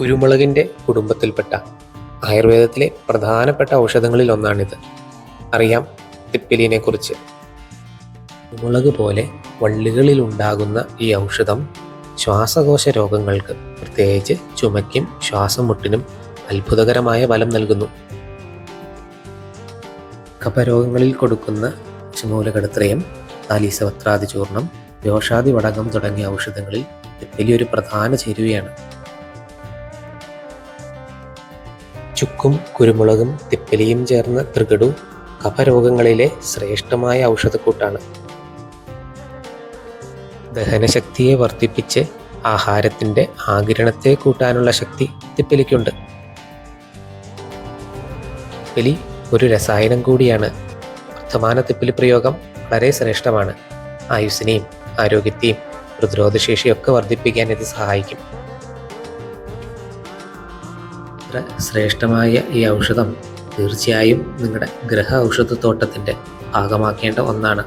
കുരുമുളകിന്റെ കുടുംബത്തിൽപ്പെട്ട ആയുർവേദത്തിലെ പ്രധാനപ്പെട്ട ഔഷധങ്ങളിൽ ഒന്നാണിത് അറിയാം തിപ്പിലിനെ കുറിച്ച് കുരുമുളക് പോലെ വള്ളികളിൽ ഉണ്ടാകുന്ന ഈ ഔഷധം ശ്വാസകോശ രോഗങ്ങൾക്ക് പ്രത്യേകിച്ച് ചുമയ്ക്കും ശ്വാസം മുട്ടിനും അത്ഭുതകരമായ ഫലം നൽകുന്നു. കപരോഗങ്ങളിൽ കൊടുക്കുന്ന ചുമൂലകടത്രയം താലീസവത്രാദി ചൂർണം രോഷാതി വടകം തുടങ്ങിയ ഔഷധങ്ങളിൽ ഒരു പ്രധാന ചേരുവയാണ്. ചുക്കും കുരുമുളകും തിപ്പലിയും ചേർന്ന തൃകടു കഫരോഗങ്ങളിലെ ശ്രേഷ്ഠമായ ഔഷധക്കൂട്ടാണ്. ദഹനശക്തിയെ വർദ്ധിപ്പിച്ച് ആഹാരത്തിന്റെ ആകിരണത്തെ കൂട്ടാനുള്ള ശക്തി തിപ്പലിക്കുണ്ട്. തിപ്പലി ഒരു രസായനം കൂടിയാണ്. വർത്തമാന തിപ്പലി പ്രയോഗം വളരെ ശ്രേഷ്ഠമാണ്. ആയുസ്സിനെയും ആരോഗ്യത്തെയും പ്രതിരോധശേഷിയൊക്കെ വർദ്ധിപ്പിക്കാൻ ഇത് സഹായിക്കും. ഇത്ര ശ്രേഷ്ഠമായ ഈ ഔഷധം തീർച്ചയായും നിങ്ങളുടെ ഗ്രഹ ഔഷധത്തോട്ടത്തിന്റെ ഭാഗമാക്കേണ്ട ഒന്നാണ്.